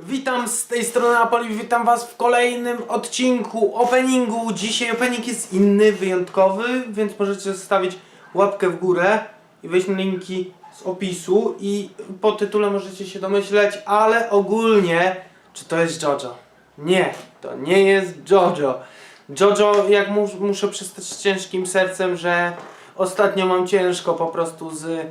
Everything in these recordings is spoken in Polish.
Witam z tej strony Napoli, witam was w kolejnym odcinku openingu. Dzisiaj opening jest inny, wyjątkowy, więc możecie zostawić łapkę w górę i wejść na linki z opisu i po tytule możecie się domyśleć, ale ogólnie, czy to jest JoJo? Nie, to nie jest JoJo. JoJo, jak mus, muszę przystać z ciężkim sercem, że ostatnio mam ciężko po prostu z,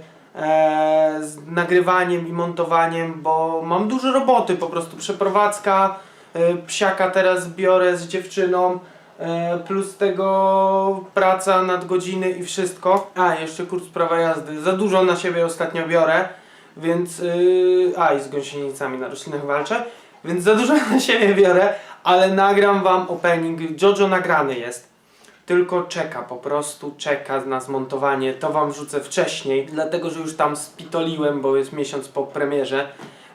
z nagrywaniem i montowaniem, bo mam dużo roboty, po prostu przeprowadzka, e, psiaka teraz biorę z dziewczyną, e, plus tego praca, nadgodziny i wszystko. A, jeszcze kurs prawa jazdy. Za dużo na siebie ostatnio biorę, więc... A, i z gąsienicami na roślinach walczę. Więc za dużo na siebie biorę, ale nagram wam opening. Jojo nagrany jest. Tylko czeka, po prostu czeka na zmontowanie. To wam wrzucę wcześniej, dlatego że już tam spitoliłem, bo jest miesiąc po premierze.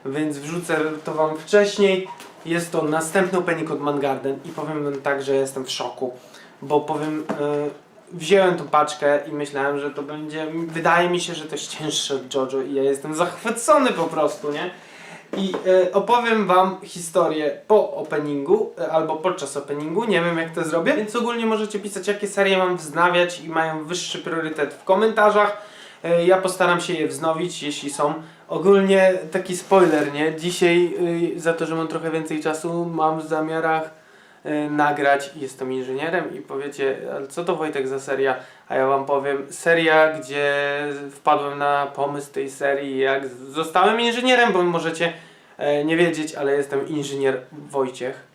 Więc wrzucę to wam wcześniej. Jest to następny opening od Mangarden i powiem wam tak, że jestem w szoku. Bo powiem, yy, wziąłem tą paczkę i myślałem, że to będzie, wydaje mi się, że to jest cięższe od Jojo i ja jestem zachwycony po prostu, nie? I e, opowiem wam historię po openingu, e, albo podczas openingu, nie wiem jak to zrobię, więc ogólnie możecie pisać jakie serie mam wznawiać i mają wyższy priorytet w komentarzach. E, ja postaram się je wznowić, jeśli są. Ogólnie taki spoiler, nie? Dzisiaj y, za to, że mam trochę więcej czasu, mam w zamiarach nagrać jestem inżynierem i powiecie, co to Wojtek za seria? A ja wam powiem, seria, gdzie wpadłem na pomysł tej serii, jak zostałem inżynierem, bo możecie e, nie wiedzieć, ale jestem inżynier Wojciech.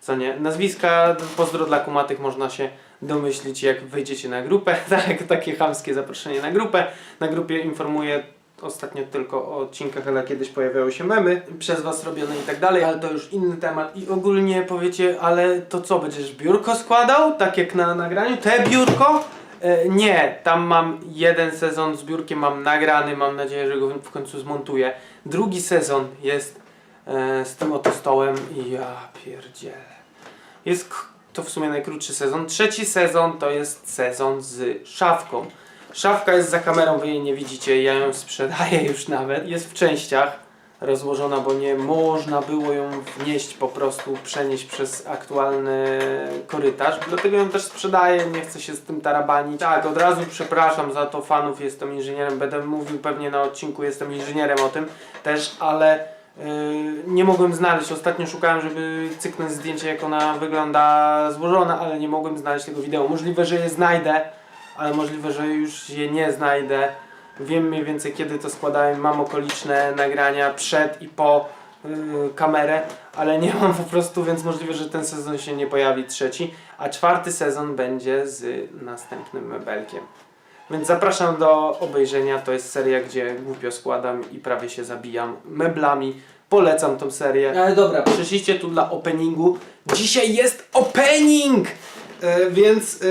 Co nie? Nazwiska, pozdro dla kumatych można się domyślić, jak wyjdziecie na grupę. Tak, takie chamskie zaproszenie na grupę. Na grupie informuję ostatnio tylko o odcinkach, ale kiedyś pojawiały się memy przez was robione i tak dalej, ale to już inny temat. I ogólnie powiecie, ale to co, będziesz biurko składał? Tak jak na nagraniu? Te biurko? E, nie, tam mam jeden sezon z biurkiem, mam nagrany, mam nadzieję, że go w końcu zmontuję. Drugi sezon jest e, z tym oto stołem i ja pierdzielę. Jest to w sumie najkrótszy sezon. Trzeci sezon to jest sezon z szafką. Szafka jest za kamerą, wy jej nie widzicie, ja ją sprzedaję już nawet. Jest w częściach rozłożona, bo nie można było ją wnieść po prostu, przenieść przez aktualny korytarz. Dlatego ją też sprzedaję, nie chcę się z tym tarabanić. Tak, od razu przepraszam za to fanów, jestem inżynierem, będę mówił pewnie na odcinku, jestem inżynierem o tym też, ale Yy, nie mogłem znaleźć. Ostatnio szukałem, żeby cyknąć zdjęcie, jak ona wygląda złożona, ale nie mogłem znaleźć tego wideo. Możliwe, że je znajdę, ale możliwe, że już je nie znajdę. Wiem mniej więcej kiedy to składałem. Mam okoliczne nagrania przed i po yy, kamerę, ale nie mam po prostu, więc możliwe, że ten sezon się nie pojawi trzeci, a czwarty sezon będzie z następnym mebelkiem. Więc zapraszam do obejrzenia. To jest seria, gdzie głupio składam i prawie się zabijam meblami. Polecam tą serię. Ale dobra, przyszliście tu dla openingu. Dzisiaj jest opening! E, więc e,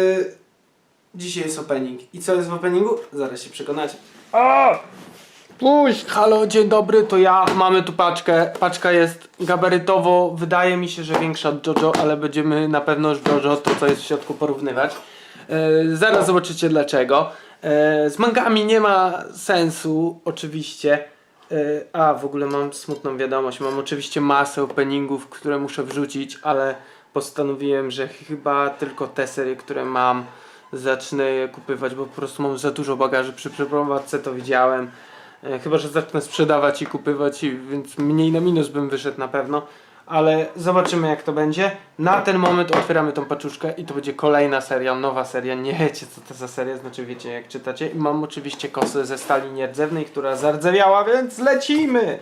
dzisiaj jest opening. I co jest w openingu? Zaraz się przekonacie. O! Puść! Halo, dzień dobry, to ja. Mamy tu paczkę. Paczka jest gabarytowo, wydaje mi się, że większa od JoJo, ale będziemy na pewno z JoJo to, co jest w środku, porównywać. E, zaraz zobaczycie dlaczego. E, z mangami nie ma sensu, oczywiście. E, a, w ogóle mam smutną wiadomość. Mam oczywiście masę openingów, które muszę wrzucić, ale postanowiłem, że chyba tylko te serie, które mam, zacznę je kupywać, bo po prostu mam za dużo bagaży przy przeprowadzce, to widziałem. E, Chyba, że zacznę sprzedawać i kupywać, więc mniej na minus bym wyszedł na pewno. Ale zobaczymy jak to będzie. Na ten moment otwieramy tą paczuszkę i to będzie kolejna seria, nowa seria. Nie wiecie co to za seria, znaczy wiecie jak czytacie. I mam oczywiście kosę ze stali nierdzewnej, która zardzewiała, więc lecimy!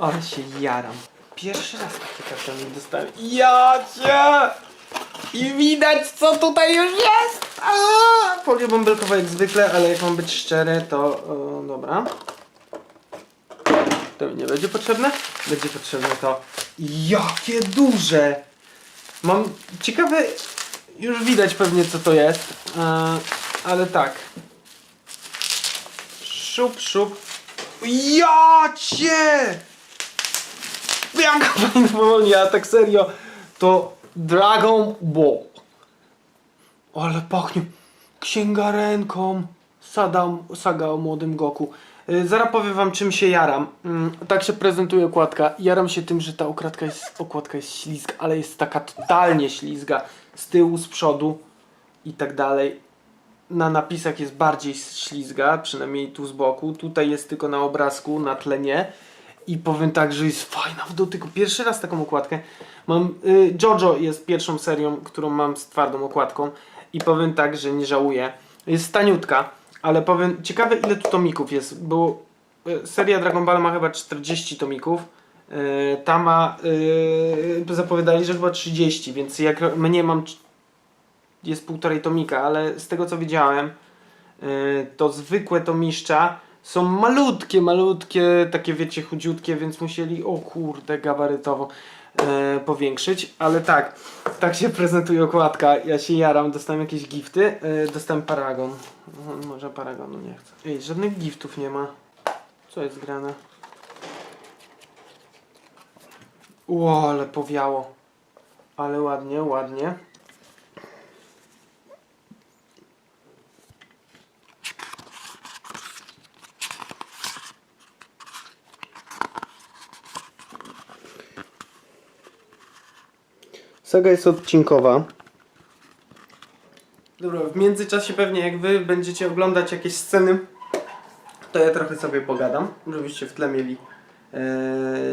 Ale się jaram. Pierwszy raz takie kartony dostałem. Ja cię! I widać co tutaj już jest! Aaa! Folia bąbelkowa jak zwykle, ale jak mam być szczery, to o, dobra. To mi nie będzie potrzebne. Będzie potrzebne to. Jakie duże! Mam ciekawe. Już widać pewnie co to jest. E, ale tak. Szup, szup. Ja cię! Bianka powinna powolnie, a tak serio. To Dragon Ball. Ale pachnie księgarenką. Sadam, saga o młodym Goku. Y, Zaraz powiem wam czym się jaram. Mm, Tak się prezentuje okładka. Jaram się tym, że ta okładka jest, okładka jest ślizga, ale jest taka totalnie ślizga. Z tyłu, z przodu i tak dalej. Na napisach jest bardziej ślizga, przynajmniej tu z boku. Tutaj jest tylko na obrazku, na tle nie. I powiem tak, że jest fajna w dotyku. Pierwszy raz taką okładkę. Mam, y, Jojo jest pierwszą serią, którą mam z twardą okładką. I powiem tak, że nie żałuję. Jest taniutka, ale powiem, ciekawe ile tu tomików jest, bo y, seria Dragon Ball ma chyba 40 tomików. Y, ta ma, y, zapowiadali, że chyba 30, więc jak mnie mam, jest półtorej tomika, ale z tego co widziałem, y, to zwykłe tomiszcza są malutkie, malutkie, takie wiecie, chudziutkie, więc musieli, o kurde, gabarytowo e, powiększyć, ale tak, tak się prezentuje okładka, ja się jaram, dostałem jakieś gifty, e, dostałem paragon, No, może paragonu nie chcę. Ej, żadnych giftów nie ma, co jest grane? Ło, ale powiało, ale ładnie, ładnie. Saga jest odcinkowa. Dobra, w międzyczasie pewnie jak wy będziecie oglądać jakieś sceny, to ja trochę sobie pogadam, żebyście w tle mieli e,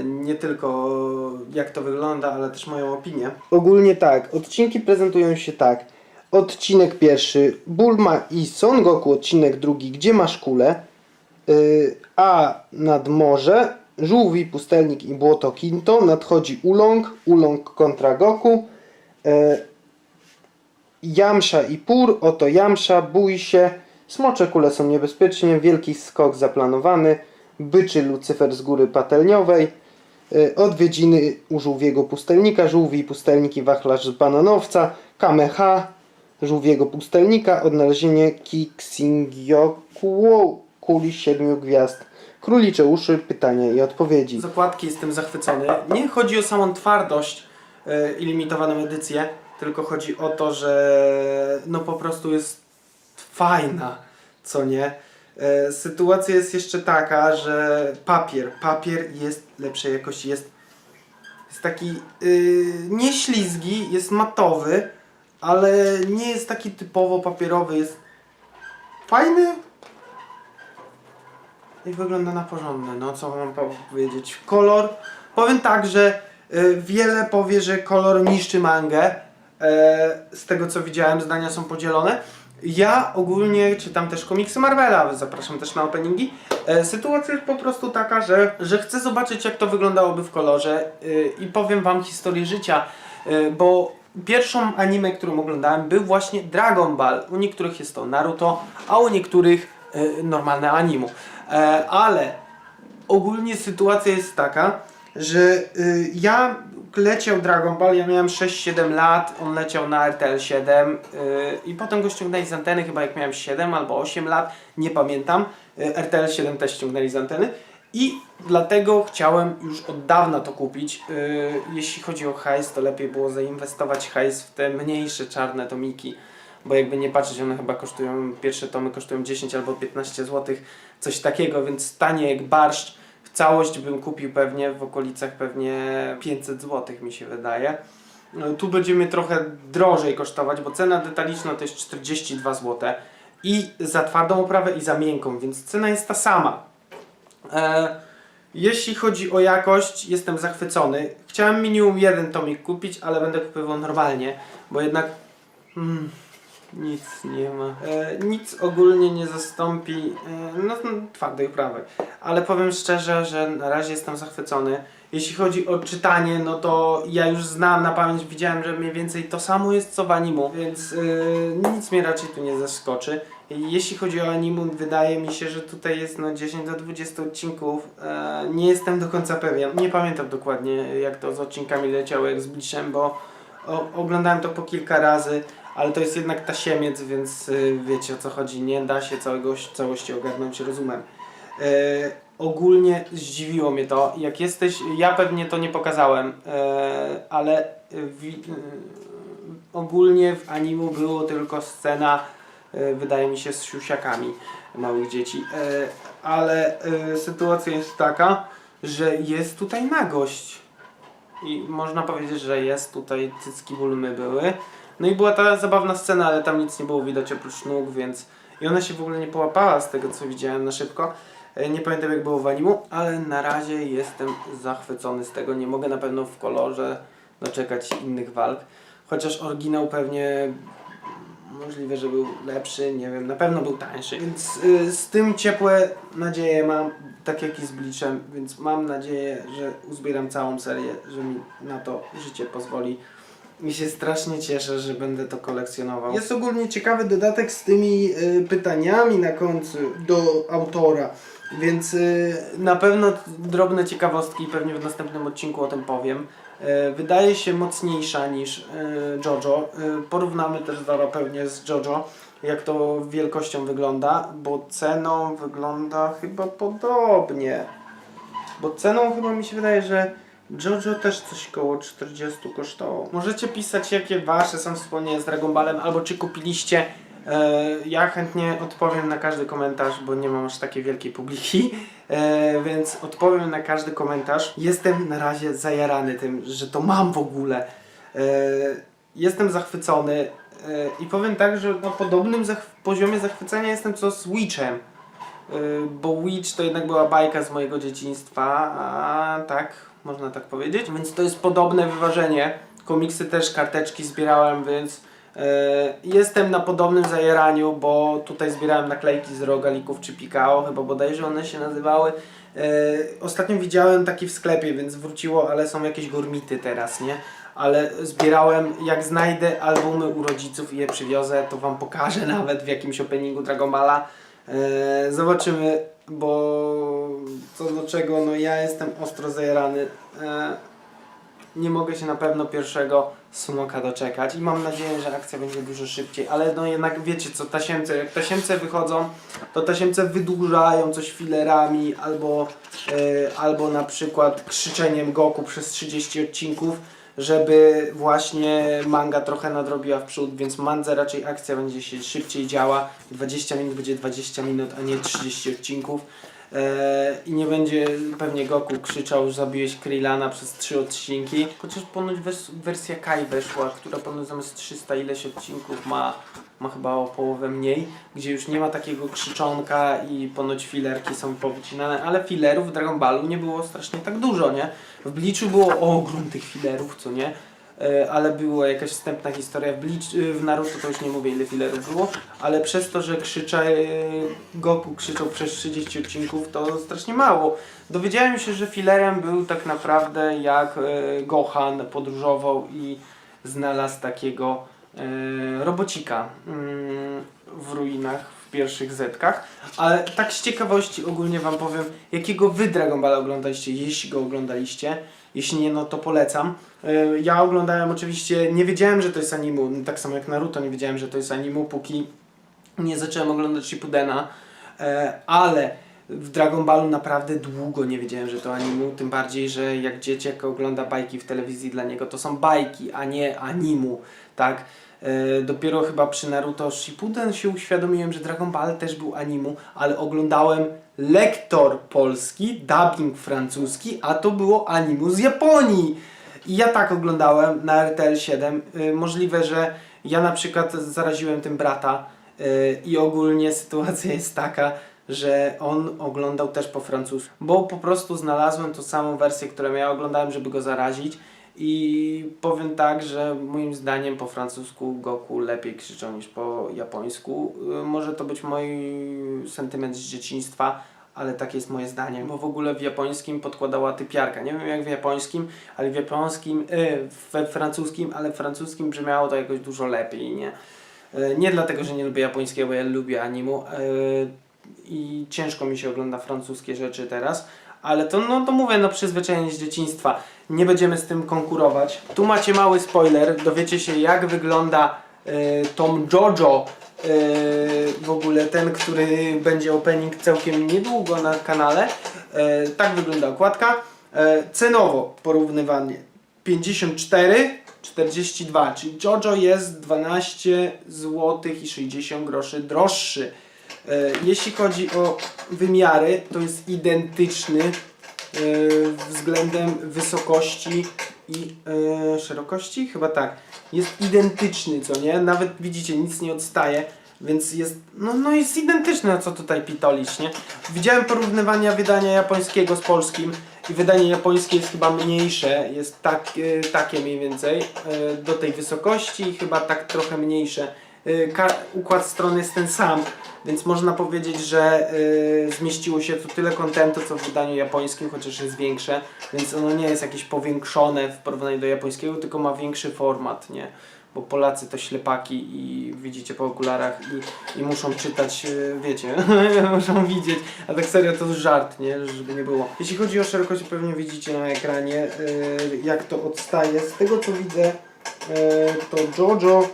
nie tylko jak to wygląda, ale też moją opinię. Ogólnie tak, odcinki prezentują się tak. Odcinek pierwszy, Bulma i Son Goku, odcinek drugi, gdzie masz kulę? Y, A nad morze, żółwi, pustelnik i błoto Kinto, nadchodzi Ulong, Ulong kontra Goku, y, Jamsza i Pur, oto Jamsza, bój się, smocze kule są niebezpiecznie, wielki skok zaplanowany, byczy Lucyfer z góry patelniowej, y, odwiedziny u żółwiego pustelnika, żółwi i pustelnik i wachlarz z bananowca, Kameha, żółwiego pustelnika, odnalezienie Kiksingyoku, kuli siedmiu gwiazd. Królicze uszy, pytania i odpowiedzi. Z okładki jestem zachwycony. Nie chodzi o samą twardość e, i limitowaną edycję, tylko chodzi o to, że no po prostu jest fajna, co nie? E, sytuacja jest jeszcze taka, że papier, papier jest lepszej jakości, jest, jest taki yy, nie ślizgi, jest matowy, ale nie jest taki typowo papierowy, jest fajny i wygląda na porządny, no co mam powiedzieć. Kolor, powiem tak, że y, wiele powie, że kolor niszczy mangę, e, z tego co widziałem zdania są podzielone. Ja ogólnie czytam też komiksy Marvela, zapraszam też na openingi. E, sytuacja jest po prostu taka, że, że chcę zobaczyć jak to wyglądałoby w kolorze y, i powiem wam historię życia, y, bo pierwszą anime, którą oglądałem był właśnie Dragon Ball. U niektórych jest to Naruto, a u niektórych y, normalne animu. E, ale ogólnie sytuacja jest taka, że y, ja leciał Dragon Ball, ja miałem 6-7 lat, on leciał na RTL 7 y, i potem go ściągnęli z anteny, chyba jak miałem 7 albo 8 lat, nie pamiętam. Y, RTL 7 też ściągnęli z anteny i dlatego chciałem już od dawna to kupić. Jeśli chodzi o hajs, to lepiej było zainwestować hajs w te mniejsze czarne tomiki bo jakby nie patrzeć, one chyba kosztują, pierwsze tomy kosztują 10 albo 15 zł, coś takiego, więc tanie jak barszcz. W całość bym kupił pewnie w okolicach pewnie 500 zł mi się wydaje. No, tu będziemy trochę drożej kosztować, bo cena detaliczna to jest 42 zł i za twardą oprawę i za miękką, więc cena jest ta sama. E, jeśli chodzi o jakość, jestem zachwycony. Chciałem minimum jeden tomik kupić, ale będę kupował normalnie, bo jednak mm, nic nie ma. E, nic ogólnie nie zastąpi e, no, no, twardej prawej. Ale powiem szczerze, że na razie jestem zachwycony. Jeśli chodzi o czytanie, no to ja już znam na pamięć, widziałem, że mniej więcej to samo jest co w animu, więc e, nic mnie raczej tu nie zaskoczy. Jeśli chodzi o animu, wydaje mi się, że tutaj jest no 10 do 20 odcinków. E, nie jestem do końca pewien. Nie pamiętam dokładnie jak to z odcinkami leciało, jak z Bliszem, bo o, oglądałem to po kilka razy, ale to jest jednak tasiemiec, więc y, wiecie o co chodzi. Nie da się całego, całości ogarnąć rozumem. E, ogólnie zdziwiło mnie to. Jak jesteś, ja pewnie to nie pokazałem, e, ale y, ogólnie w animu było tylko scena wydaje mi się, z siusiakami małych dzieci. Ale sytuacja jest taka, że jest tutaj nagość. I można powiedzieć, że jest tutaj cycki bulmy były. No i była ta zabawna scena, ale tam nic nie było widać oprócz nóg, więc... I ona się w ogóle nie połapała z tego, co widziałem na szybko. E, Nie pamiętam jak było w animu, ale na razie jestem zachwycony z tego. Nie mogę na pewno w kolorze doczekać innych walk. Chociaż oryginał pewnie możliwe, że był lepszy, nie wiem, na pewno był tańszy. Więc y, z tym ciepłe nadzieje mam, tak jak i z Bleachem, więc mam nadzieję, że uzbieram całą serię, że mi na to życie pozwoli. I się strasznie cieszę, że będę to kolekcjonował. Jest ogólnie ciekawy dodatek z tymi y, pytaniami na końcu do autora. Więc y, na pewno drobne ciekawostki, pewnie w następnym odcinku o tym powiem. E, wydaje się mocniejsza niż e, JoJo. E, porównamy też zaraz pewnie z JoJo, jak to wielkością wygląda, bo ceną wygląda chyba podobnie. Bo ceną chyba mi się wydaje, że JoJo też coś koło 40 kosztowało. Możecie pisać jakie wasze są wspomnienia z Dragon Ballem, albo czy kupiliście. E, ja chętnie odpowiem na każdy komentarz, bo nie mam aż takiej wielkiej publiki, e, więc odpowiem na każdy komentarz. Jestem na razie zajarany tym, że to mam w ogóle. E, jestem zachwycony i powiem tak, że na podobnym zach- poziomie zachwycenia jestem co z Witchem. Y, bo Witch to jednak była bajka z mojego dzieciństwa, a tak, można tak powiedzieć. Więc to jest podobne wyważenie. Komiksy też, karteczki zbierałem, więc y, jestem na podobnym zajeraniu, bo tutaj zbierałem naklejki z rogalików czy Pikao, chyba bodajże one się nazywały. Y, ostatnio widziałem taki w sklepie, więc wróciło, ale są jakieś gurmity teraz, nie? Ale zbierałem, jak znajdę albumy u rodziców i je przywiozę, to wam pokażę nawet w jakimś openingu Dragon Balla. E, zobaczymy, bo co do czego, no ja jestem ostro zajarany. E, nie mogę się na pewno pierwszego smoka doczekać i mam nadzieję, że akcja będzie dużo szybciej, ale no jednak wiecie co, tasiemce, jak tasiemce wychodzą, to tasiemce wydłużają coś filerami albo, e, albo na przykład krzyczeniem Goku przez 30 odcinków, żeby właśnie manga trochę nadrobiła w przód, więc mandze raczej akcja będzie się szybciej działa. 20 minut będzie 20 minut, a nie 30 odcinków. Eee, I nie będzie pewnie Goku krzyczał, że zabiłeś Krillana przez 3 odcinki. Chociaż ponoć wers- wersja Kai weszła, która ponoć zamiast 300 ileś odcinków ma, ma chyba o połowę mniej, gdzie już nie ma takiego krzyczonka i ponoć filerki są powycinane, ale filerów w Dragon Ballu nie było strasznie tak dużo, nie? W Bleachu było ogrom tych filerów, co nie? E, ale była jakaś wstępna historia. W, Bleach, e, w Naruto to już nie mówię ile filerów było, ale przez to, że krzycza, e, Goku krzyczał przez 30 odcinków, to strasznie mało. Dowiedziałem się, że filerem był tak naprawdę jak Gohan podróżował i znalazł takiego robocika mm, w ruinach pierwszych zetkach. Ale tak z ciekawości ogólnie wam powiem, jakiego wy Dragon Ball oglądaliście, jeśli go oglądaliście. Jeśli nie, no to polecam. E, Ja oglądałem oczywiście, nie wiedziałem, że to jest animu, no tak samo jak Naruto, nie wiedziałem, że to jest animu, póki nie zacząłem oglądać Shippudena, E, ale w Dragon Ballu naprawdę długo nie wiedziałem, że to animu, tym bardziej, że jak dzieciak ogląda bajki w telewizji, dla niego to są bajki, a nie animu, tak? E, Dopiero chyba przy Naruto Shippuden się uświadomiłem, że Dragon Ball też był animu, ale oglądałem lektor polski, dubbing francuski, a to było animu z Japonii. I ja tak oglądałem na RTL 7. Y, Możliwe, że ja na przykład zaraziłem tym brata y, i ogólnie sytuacja jest taka, że on oglądał też po francusku, bo po prostu znalazłem tą samą wersję, którą ja oglądałem, żeby go zarazić. I powiem tak, że moim zdaniem po francusku Goku lepiej krzyczał niż po japońsku. Y, Może to być mój sentyment z dzieciństwa, ale takie jest moje zdanie. Bo w ogóle w japońskim podkładała typiarka. Nie wiem jak w japońskim, ale w japońskim, y, we francuskim, ale w francuskim brzmiało to jakoś dużo lepiej, nie? Y, Nie dlatego, że nie lubię japońskiego, bo ja lubię animu y, i ciężko mi się ogląda francuskie rzeczy teraz, ale to, no, to mówię, no przyzwyczajenie z dzieciństwa. Nie będziemy z tym konkurować. Tu macie mały spoiler, dowiecie się jak wygląda y, Tom Jojo, y, w ogóle ten, który będzie opening całkiem niedługo na kanale. Y, tak wygląda okładka. Y, cenowo porównywanie 54 42, czyli JoJo jest 12 zł i 60 groszy droższy. E, Jeśli chodzi o wymiary, to jest identyczny e, względem wysokości i e, szerokości? Chyba tak. Jest identyczny, co nie? Nawet widzicie, nic nie odstaje, więc jest, no, no jest identyczny, a co tutaj pitolić, nie? Widziałem porównywania wydania japońskiego z polskim i wydanie japońskie jest chyba mniejsze, jest tak, takie mniej więcej, do tej wysokości i chyba tak trochę mniejsze. Ka- układ stron jest ten sam, więc można powiedzieć, że e, zmieściło się tu tyle kontentu, co w wydaniu japońskim, chociaż jest większe, więc ono nie jest jakieś powiększone w porównaniu do japońskiego, tylko ma większy format, nie? Bo Polacy to ślepaki i widzicie po okularach i, i muszą czytać, e, wiecie, muszą widzieć, a tak serio to żart, nie? Żeby nie było. Jeśli chodzi o szerokość, pewnie widzicie na ekranie, jak to odstaje. Z tego co widzę, to JoJo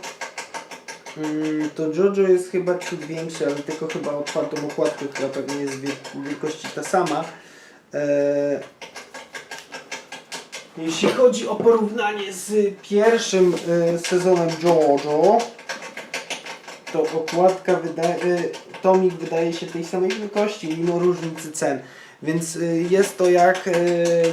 to JoJo jest chyba ciut większy, ale tylko chyba otwartą okładkę, która pewnie jest wielkości ta sama. E, jeśli chodzi o porównanie z pierwszym e, sezonem JoJo, to okładka wydaje, tomik wydaje się tej samej wielkości, mimo różnicy cen. Więc y, jest to jak y,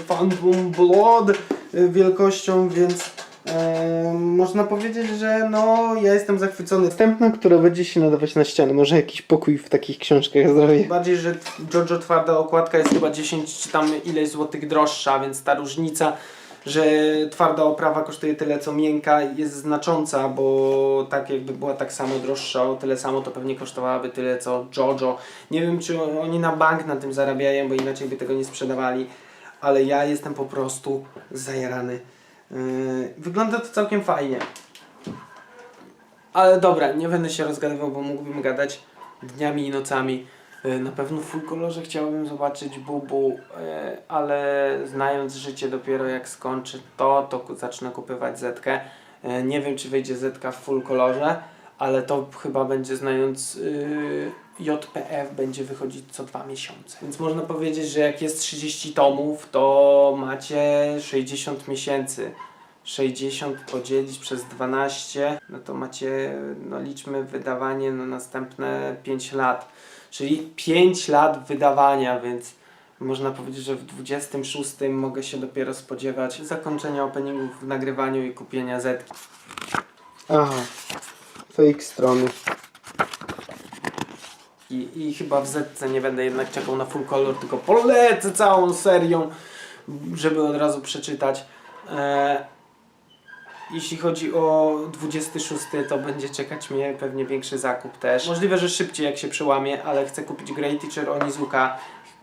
Phantom Blood y, wielkością, więc e, można powiedzieć, że no ja jestem zachwycony. Następna, która będzie się nadawać na ścianę, może jakiś pokój w takich książkach zrobię. Bardziej, że JoJo twarda okładka jest chyba 10 czy tam ileś złotych droższa, więc ta różnica że twarda oprawa kosztuje tyle co miękka jest znacząca, bo tak jakby była tak samo droższa o tyle samo, to pewnie kosztowałaby tyle co JoJo. Nie wiem czy oni na bank na tym zarabiają, bo inaczej by tego nie sprzedawali, ale ja jestem po prostu zajarany. Yy, wygląda to całkiem fajnie. Ale dobra, nie będę się rozgadywał, bo mógłbym gadać dniami i nocami. E, Na pewno w full kolorze chciałbym zobaczyć Bubu, e, ale znając życie dopiero jak skończy to, to zacznę kupywać Zetkę. Nie wiem czy wyjdzie Zetka w full kolorze, ale to chyba będzie znając y, JPF będzie wychodzić co dwa miesiące. Więc można powiedzieć, że jak jest 30 tomów, to macie 60 miesięcy. 60 podzielić przez 12, no to macie, no liczmy wydawanie na następne 5 lat. Czyli 5 lat wydawania, więc można powiedzieć, że w 26 mogę się dopiero spodziewać zakończenia openingów w nagrywaniu i kupienia zetki. Aha, fake strony. I, I chyba w zetce nie będę jednak czekał na full color, tylko polecę całą serią, żeby od razu przeczytać. E, jeśli chodzi o 26, to będzie czekać mnie pewnie większy zakup też. Możliwe, że szybciej jak się przełamie, ale chcę kupić Great Teacher Onizuka.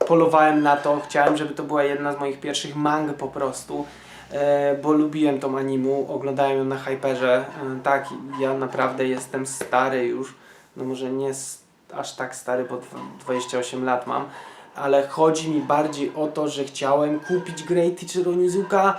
Polowałem na to, chciałem, żeby to była jedna z moich pierwszych mang po prostu. E, bo lubiłem tą animu, oglądałem ją na Hyperze. E, tak, ja naprawdę jestem stary już. No może nie aż tak stary, bo dwa- 28 lat mam. Ale chodzi mi bardziej o to, że chciałem kupić Great Teacher Onizuka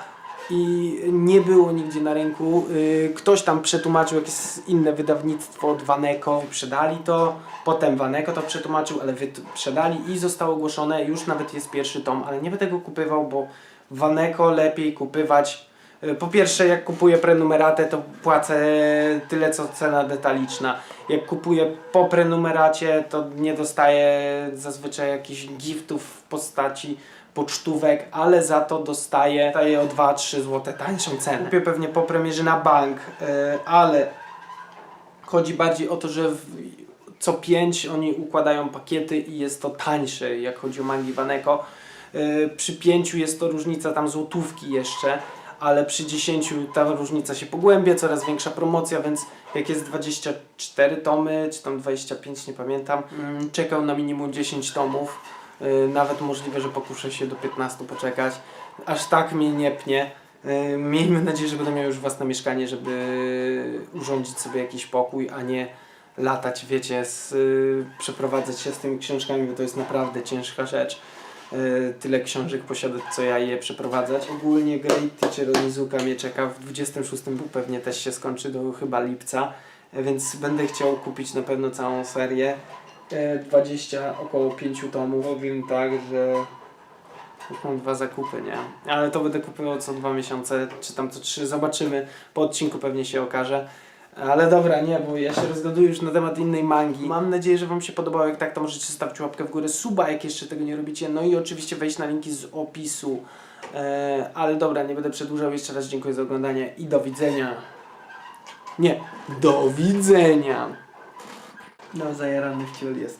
i nie było nigdzie na rynku. Y, Ktoś tam przetłumaczył jakieś inne wydawnictwo od Waneko, wyprzedali to, potem Waneko to przetłumaczył, ale wyprzedali i zostało ogłoszone, już nawet jest pierwszy tom, ale nie będę go kupywał, bo Waneko lepiej kupywać. Y, Po pierwsze, jak kupuję prenumeratę, to płacę tyle co cena detaliczna. Jak kupuję po prenumeracie, to nie dostaję zazwyczaj jakichś giftów w postaci pocztówek, ale za to dostaję, dostaję o 2-3 zł tańszą cenę. Kupię pewnie po premierze na bank, e, ale chodzi bardziej o to, że co 5 oni układają pakiety i jest to tańsze, jak chodzi o mangi Waneko. E, Przy 5 jest to różnica tam złotówki jeszcze, ale przy 10 ta różnica się pogłębia, coraz większa promocja, więc jak jest 24 tomy, czy tam 25, nie pamiętam, mm, czekał na minimum 10 tomów. Y, Nawet możliwe, że pokuszę się do 15 poczekać. Aż tak mnie nie pnie. Y, Miejmy nadzieję, że będę miał już własne mieszkanie, żeby urządzić sobie jakiś pokój, a nie latać, wiecie, z, y, przeprowadzać się z tymi książkami, bo to jest naprawdę ciężka rzecz. Y, Tyle książek posiadać, co ja je przeprowadzać. Ogólnie Great Teacher Onizuka mnie czeka. W 26 był pewnie też się skończy do chyba lipca, y, więc będę chciał kupić na pewno całą serię. E, 20, około 5 tomów. Powiem tak, że mam dwa zakupy, nie? Ale to będę kupował co dwa miesiące, czy tam co trzy, zobaczymy. Po odcinku pewnie się okaże. Ale dobra, nie, bo ja się rozgaduję już na temat innej mangi. Mam nadzieję, że Wam się podobało. Jak tak, to możecie zostawić łapkę w górę, suba, jak jeszcze tego nie robicie. No i oczywiście wejść na linki z opisu. E, ale dobra, nie będę przedłużał. Jeszcze raz dziękuję za oglądanie i do widzenia. Nie, do widzenia. No, zajarany wciąż jestem.